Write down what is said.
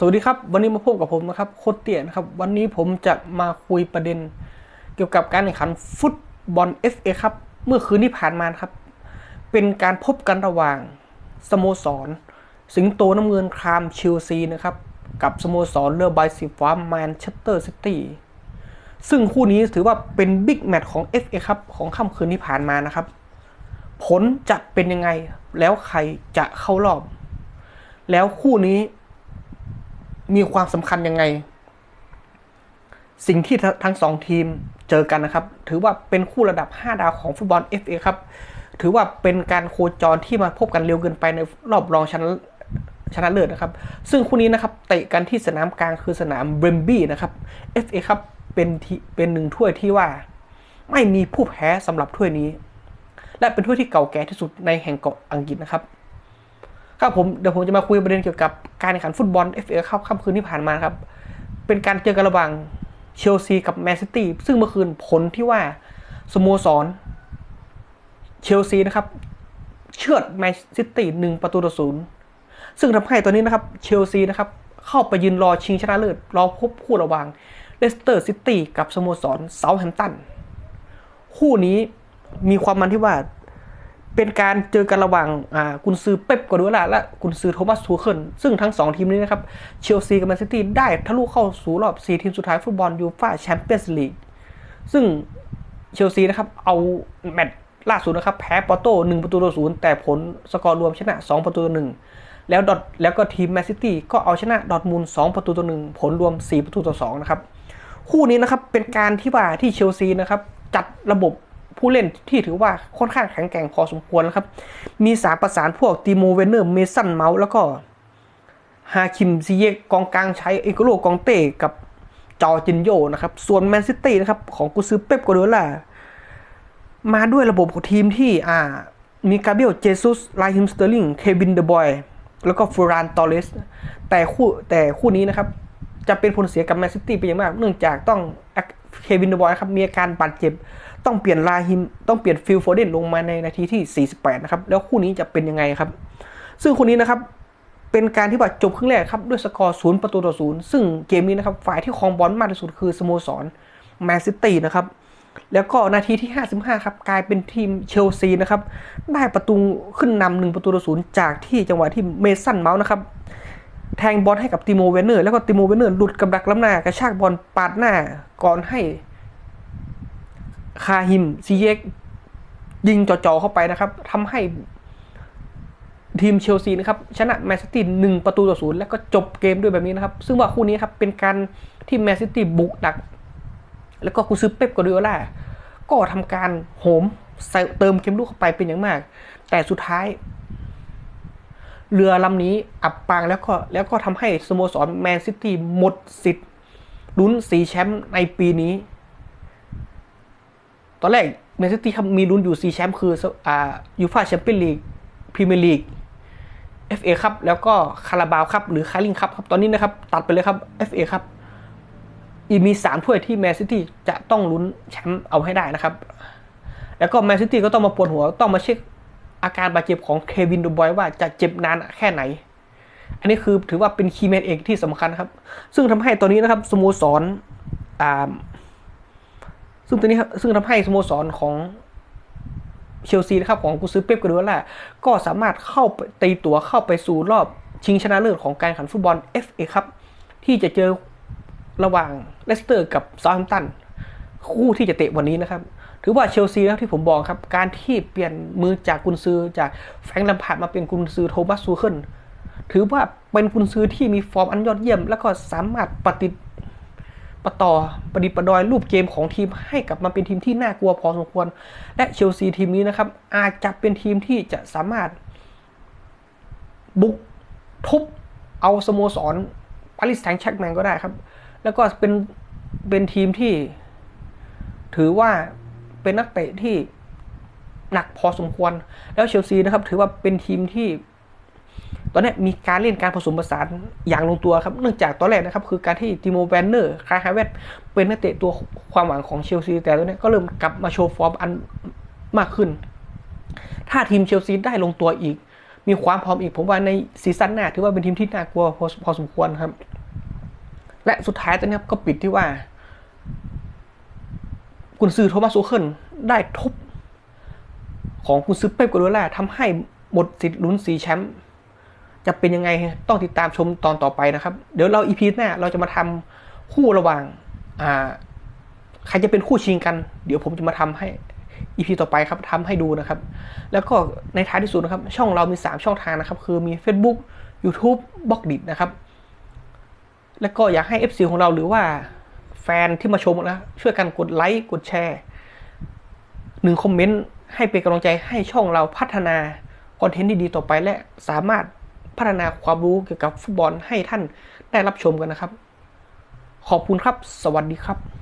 สวัสดีครับ วันนี้มาพบกับผมนะครับโคตรเตี้ยนะครับ วันนี้ผมจะมาคุยประเด็น เกี่ยวกับการแข่งขันฟุตบอล FA ครับ เมื่อคืนที่ผ่านมานครับ เป็นการพบกันระหว่างสโมสร สิงโตน้ำเงินครามเชลซีนะครับ กับสโมสรเรือใบสีฟ้าแมนเชสเตอร์ซิตี้ซึ่งคู่นี้ถือว่าเป็นบิ๊กแมตช์ของ FA ครับของค่ำคืนที่ผ่านมานะครับ ผลจะเป็นยังไงแล้วใครจะเข้ารอบ แล้วคู่นี้ มีความสำคัญยังไง สิ่งที่ทั้งสองทีมเจอกันนะครับ ถือว่าเป็นคู่ระดับ 5 ดาวของฟุตบอล FA ครับ ถือว่าเป็นการโคจรที่มาพบกันเร็วเกินไปในรอบรองชนะชนะเลิศนะครับ ซึ่งคู่นี้นะครับเตะกันที่สนามกลางคือสนามเบรมบี้นะครับ FA ครับเป็นเป็นหนึ่งถ้วยที่ว่า ไม่มีผู้แพ้สำหรับถ้วยนี้ และเป็นถ้วยที่เก่าแก่ที่สุดในแห่งเกาะอังกฤษนะครับครับผมเดี๋ยวผมจะมาคุยประเด็นเกี่ยวกับ การแข่งขันฟุตบอล FA ครับค่ำคืนที่ผ่านมาครับ เป็นการเจอกันระหว่างเชลซีกับแมนซิตี้ซึ่งเมื่อคืนผลที่ว่าสโมสรเชลซีนะครับ เชือดแมนซิตี้หนึ่งประตูต่อศูนย์ซึ่งทำให้ตอนนี้นะครับเชลซีนะครับเข้าไปยืนรอชิงชนะเลิศรอพบคู่ระหว่างเลสเตอร์ซิตี้กับสโมสรเซาท์แฮมป์ตัน คู่นี้มีความมันที่ว่า เป็นการเจอกันระหว่างกุนซือเป๊ปกวาร์ดิโอลาและกุนซือโทมัสทูเคิลซึ่งทั้ง 2 ทีมนี้นะครับเชลซีกับแมนซิตี้ได้ทะลุเข้าสู่รอบ 4 ทีมสุดท้ายฟุตบอลยูฟ่าแชมเปี้ยนส์ลีกซึ่งเชลซีนะครับเอาแมตช์ล่าสุดนะครับแพ้ปอร์โต้1ประตูต่อศูนย์แต่ผลสกอร์รวมชนะ 2 ประตูต่อหนึ่งแล้วดอทแล้วก็ทีมแมนซิตี้ก็เอาชนะดอทมูล2ประตูต่อหนึ่งผลรวม 4 ประตูต่อ2นะครับคู่นี้นะครับเป็นการที่ว่าที่เชลซีนะครับจัดระบบ ผู้เล่นที่ถือว่าค่อนข้างแข็งแกร่งพอสมควรนะครับ มีสามประสานพวกติโมเวนเนอร์ เมสันเมาส์แล้วก็ฮาคิมซีเยกกองกลางใช้เอโกโลกองเต้กับจอจินโยนะครับ ส่วนแมนซิตี้นะครับ ของกุซือเป๊ปกวาร์ดิโอลามาด้วยระบบของทีมที่อ่ามีกาเบียลเจซุสไลฮิมสเตอร์ลิงเควินเดบอยแล้วก็ฟูรานตอเรสแต่คู่แต่คู่นี้นะครับ จะเป็นผลเสียกับแมนซิตี้ไปอย่างมาก เนื่องจากต้องเควินเดบอยครับมีอาการบาดเจ็บ ต้องเปลี่ยนลาฮิม ต้องเปลี่ยนฟิลโฟเดนลงมาในนาทีที่ 48 นะครับ แล้วคู่นี้จะเป็นยังไงครับ ซึ่งคู่นี้นะครับเป็นการที่ว่าจบครึ่งแรกครับด้วยสกอร์ศูนย์ประตูต่อศูนย์ซึ่งเกมนี้นะครับฝ่ายที่ครองบอลมากที่สุดคือสโมสรแมนซิตี้นะครับแล้วก็นาทีที่ 55 ครับ กลายเป็นทีมเชลซีนะครับ ได้ประตูขึ้นนำหนึ่งประตูต่อศูนย์จากที่จังหวะที่เมสันเมาส์นะครับ แทงบอลให้กับติโมเวนเนอร์ แล้วก็ติโมเวนเนอร์หลุดกับดักล้ำหน้ากระชากบอลปาดหน้าก่อนให้คาฮิมซีเยกยิงจ่อๆเข้าไปนะครับทำให้ทีมเชลซีนะครับชนะแมนซิตี้หนึ่งประตูต่อศูนย์แล้วก็จบเกมด้วยแบบนี้นะครับ ซึ่งว่าคู่นี้ครับเป็นการที่แมนซิตี้บุกดัก แล้วก็คูซื้อเป๊ปกอริโอล่าก็ทำการโหมเติมเกมลูกเข้าไปเป็นอย่างมาก แต่สุดท้าย เรือลำนี้อับปางแล้วก็แล้วก็ทำให้สโมสรแมนซิตี้หมดสิทธิ์ลุ้นสีแชมป์ในปีนี้ ตอนแรกแมนซิตี้มีลุ้นอยู่4แชมป์คืออ่ายูฟ่าแชมเปี้ยนลีกพรีเมียร์ลีกเอฟเอครับแล้วก็คาราบาวครับหรือคาริงครับครับ ตอนนี้นะครับ ตัดไปเลยครับเอฟเอครับอีมีสามถ้วยที่แมนซิตี้จะต้องลุ้นแชมป์เอาให้ได้นะครับ แล้วก็แมนซิตี้ก็ต้องมาปวดหัวต้องมาเช็ค อาการบาดเจ็บของเควินดูบอยว่าจะเจ็บนานแค่ไหน อันนี้คือถือว่าเป็นคีย์แมนเอกที่สำคัญครับ ซึ่งทำให้ตอนนี้นะครับสโมสรอ่าซึ่งตอนนี้ซึ่งทำให้สโมสรของเชลซีนะครับของกุซือเป๊ปกาดูล่าก็สามารถเข้าไปตีตัวเข้าไปสู่รอบชิงชนะเลิศของการแข่งขันฟุตบอล FA ครับ ที่จะเจอระหว่างเลสเตอร์กับซาท์มตัน คู่ที่จะเตะวันนี้นะครับ ถือว่าเชลซีนะที่ผมบอกครับ การที่เปลี่ยนมือจากกุนซือจากแฟรงค์ลัมพาร์ดมาเป็นกุนซือโทมัสซูเคิลถือว่าเป็นกุนซือที่มีฟอร์มอันยอดเยี่ยม แล้วก็สามารถปฏิปต่อประดิปดอยรูปเกมของทีมให้กลับมาเป็นทีมที่น่ากลัวพอสมควร และเชลซีทีมนี้นะครับ อาจจะเป็นทีมที่จะสามารถ บุกทุบเอาสโมสรปารีสแซงต์แชร์กแมงก็ได้ครับ แล้วก็เป็นเป็นทีมที่ถือว่า เป็นนักเตะที่หนักพอสมควร แล้วเชลซีนะครับ ถือว่าเป็นทีมที่ ตอนนี้มีการเล่นการผสมผสานอย่างลงตัวครับ เนื่องจากตอนแรกนะครับ คือการที่ติโมแวนเนอร์คายฮาเวตเป็นนักเตะตัวความหวังของเชลซี แต่ตอนนี้ก็เริ่มกลับมาโชว์ฟอร์มอันมากขึ้น ถ้าทีมเชลซีได้ลงตัวอีก มีความพร้อมอีกผมว่าในซีซั่นหน้าถือว่าเป็นทีมที่น่ากลัวพอพอสมควรครับ และสุดท้ายตอนนี้ก็ปิดที่ว่า กุนซือโทมัสโซเคิลได้ทุบของกุนซือเป๊ปกัวเดล่าทำให้หมดสิทธิ์ลุ้นสีแชมป์จะเป็นยังไงต้องติดตามชมตอนต่อไปนะครับ เดี๋ยวเราอีพีหน้าเราจะมาทำคู่ระหว่างอ่าใครจะเป็นคู่ชิงกัน เดี๋ยวผมจะมาทำให้อีพีต่อไปครับทำให้ดูนะครับ แล้วก็ในท้ายที่สุดนะครับ ช่องเรามี 3 ช่องทางนะครับ คือมี Facebook YouTube b ล็อกดินะครับ แล้วก็อยากให้ FC ของเราหรือว่า ฟนที่มาชมนะ ช่วยกันกดไลค์กดแชร์หนึ่งคอมเมนต์ให้เป็นกำลังใจให้ช่องเราพัฒนาคอนเทนต์ดีๆต่อไปและสามารถพัฒนาความรู้เกี่ยวกับฟุตบอลให้ท่านได้รับชมกันนะครับ ขอบคุณครับ สวัสดีครับ